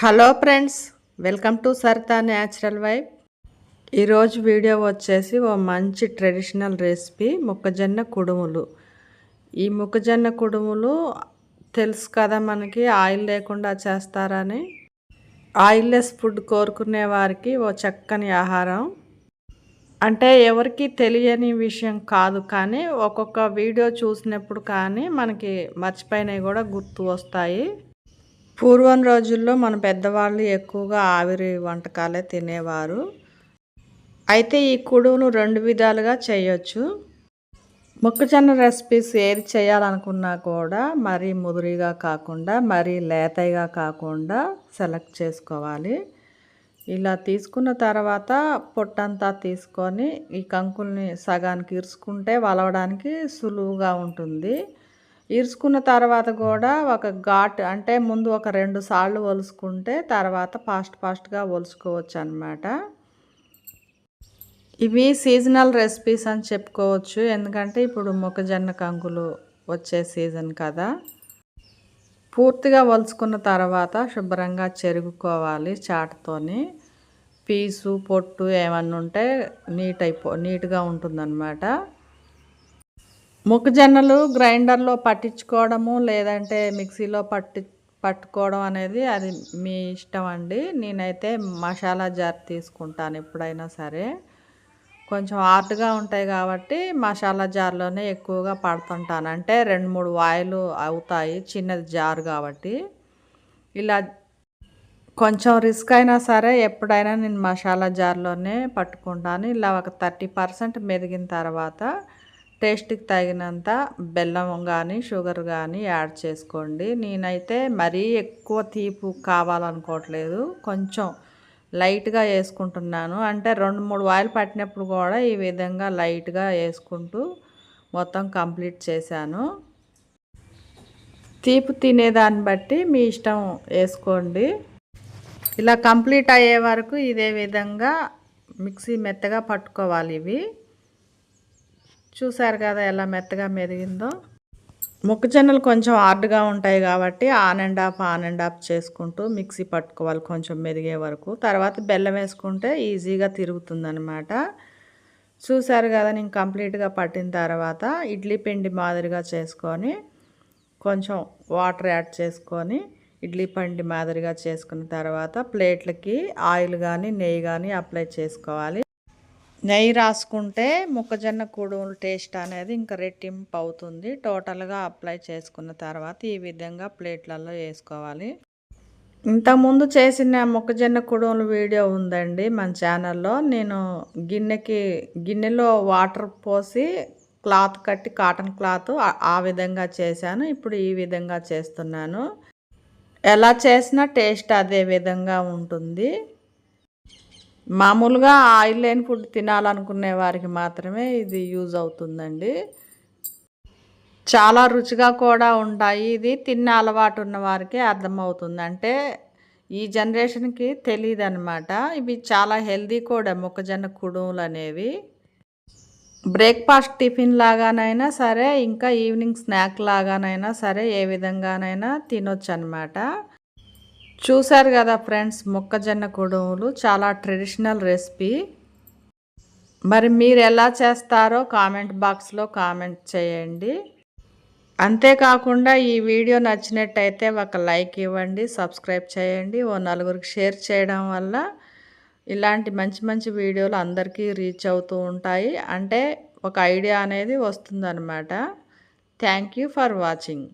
Hello friends welcome to Saritha natural wife ఈరోజు video వచ్చేసి ఓ మంచి ట్రెడిషనల్ రెసిపీ మొక్కజొన్న కుడుములు. ఈ మొక్కజొన్న కుడుములు తెలుసు కదా మనకి ఆయిల్ లేకుండా చేస్తారని. ఆయిల్లెస్ ఫుడ్ కోరుకునే వారికి ఓ చక్కని ఆహారం. అంటే ఎవరికి తెలియని విషయం కాదు కానీ ఒక్కొక్క వీడియో చూసినప్పుడు కానీ మనకి మర్చిపోయినవి కూడా గుర్తు వస్తాయి. పూర్వం రోజుల్లో మన పెద్దవాళ్ళు ఎక్కువగా ఆవిరి వంటకాలే తినేవారు. అయితే ఈ కుడువును రెండు విధాలుగా చేయొచ్చు. మొక్కజొన్న రెసిపీస్ ఏది చేయాలనుకున్నా కూడా మరీ ముదురిగా కాకుండా మరీ లేతగా కాకుండా సెలెక్ట్ చేసుకోవాలి. ఇలా తీసుకున్న తర్వాత పొట్టంతా తీసుకొని ఈ కంకుల్ని సగానికి ఇరుచుకుంటే వలవడానికి సులువుగా ఉంటుంది. ఇరుచుకున్న తర్వాత కూడా ఒక ఘాట్ అంటే ముందు ఒక రెండు సార్లు ఒలుసుకుంటే తర్వాత ఫాస్ట్ ఫాస్ట్గా ఒలుసుకోవచ్చు అనమాట ఇవి సీజనల్ రెసిపీస్ అని చెప్పుకోవచ్చు. ఎందుకంటే ఇప్పుడు మొక్కజొన్న కంకులు వచ్చే సీజన్ కదా. పూర్తిగా ఒలుచుకున్న తర్వాత శుభ్రంగా చెరుగుకోవాలి చాటుతోని. పీసు పొట్టు ఏమన్నా ఉంటే నీట్ అయిపో నీట్గా ఉంటుందన్నమాట. మొక్కజొన్నలు గ్రైండర్లో పట్టించుకోవడము లేదంటే మిక్సీలో పట్టి పట్టుకోవడం అనేది అది మీ ఇష్టం అండి. నేనైతే మసాలా జార్ తీసుకుంటాను ఎప్పుడైనా సరే. కొంచెం హార్డ్గా ఉంటాయి కాబట్టి మసాలా జార్లోనే ఎక్కువగా పడుతుంటాను. అంటే రెండు మూడు వాయిలు అవుతాయి చిన్నది జార్ కాబట్టి. ఇలా కొంచెం రిస్క్ అయినా సరే ఎప్పుడైనా నేను మసాలా జార్లోనే పట్టుకుంటాను. ఇలా ఒక థర్టీ పర్సెంట్ మెదిగిన తర్వాత టేస్ట్కి తగినంత బెల్లం కానీ షుగర్ కానీ యాడ్ చేసుకోండి. నేనైతే మరీ ఎక్కువ తీపు కావాలనుకోవట్లేదు. కొంచెం లైట్గా వేసుకుంటున్నాను. అంటే రెండు మూడు వాయిల్ పట్టినప్పుడు కూడా ఈ విధంగా లైట్గా వేసుకుంటూ మొత్తం కంప్లీట్ చేశాను. తీపు తినేదాన్ని బట్టి మీ ఇష్టం వేసుకోండి. ఇలా కంప్లీట్ అయ్యే వరకు ఇదే విధంగా మిక్సీ మెత్తగా పట్టుకోవాలి ఇవి. చూసారు కదా ఎలా మెత్తగా మెదిగిందో? మొక్కజొన్నలు కొంచెం హార్డ్గా ఉంటాయి కాబట్టి on and off on and off చేసుకుంటూ మిక్సీ పట్టుకోవాలి కొంచెం మెదిగే వరకు. తర్వాత బెల్లం వేసుకుంటే ఈజీగా తిరుగుతుందనమాట చూసారు కదా నేను కంప్లీట్గా పట్టిన తర్వాత ఇడ్లీ పిండి మాదిరిగా చేసుకొని కొంచెం వాటర్ యాడ్ చేసుకొని ఇడ్లీ పిండి మాదిరిగా చేసుకున్న తర్వాత ప్లేట్లకి ఆయిల్ కానీ నెయ్యి కానీ అప్లై చేసుకోవాలి. నెయ్యి రాసుకుంటే మొక్కజొన్న కుడుములు టేస్ట్ అనేది ఇంకా రెట్టింపు అవుతుంది. టోటల్గా అప్లై చేసుకున్న తర్వాత ఈ విధంగా ప్లేట్లలో వేసుకోవాలి. ఇంతకుముందు చేసిన మొక్కజొన్న కుడుములు వీడియో ఉందండి మన ఛానల్లో. నేను గిన్నెకి గిన్నెలో వాటర్ పోసి క్లాత్ కట్టి కాటన్ క్లాత్ ఆ విధంగా చేశాను. ఇప్పుడు ఈ విధంగా చేస్తున్నాను. ఎలా చేసినా టేస్ట్ అదే విధంగా ఉంటుంది. మామూలుగా ఆయిల్ లేని ఫుడ్ తినాలనుకునే వారికి మాత్రమే ఇది యూజ్ అవుతుందండి. చాలా రుచిగా కూడా ఉంటాయి. ఇది తిన్న అలవాటు ఉన్న వారికి అర్థమవుతుంది. అంటే ఈ జనరేషన్కి తెలియదు అనమాట ఇవి చాలా హెల్దీ కూడా మొక్కజొన్న కుడుములు అనేవి. బ్రేక్ఫాస్ట్ టిఫిన్ లాగానైనా సరే ఇంకా ఈవినింగ్ స్నాక్ లాగానైనా సరే ఏ విధంగానైనా తినొచ్చు అనమాట చూశారు కదా ఫ్రెండ్స్ మొక్కజొన్న కుడుములు చాలా ట్రెడిషనల్ రెసిపీ. మరి మీరు ఎలా చేస్తారో కామెంట్ బాక్స్లో కామెంట్ చేయండి. అంతేకాకుండా ఈ వీడియో నచ్చినట్టయితే ఒక లైక్ ఇవ్వండి సబ్స్క్రైబ్ చేయండి. ఓ నలుగురికి షేర్ చేయడం వల్ల ఇలాంటి మంచి మంచి వీడియోలు అందరికీ రీచ్ అవుతూ ఉంటాయి. అంటే ఒక ఐడియా అనేది వస్తుందన్నమాట. Thank you for watching.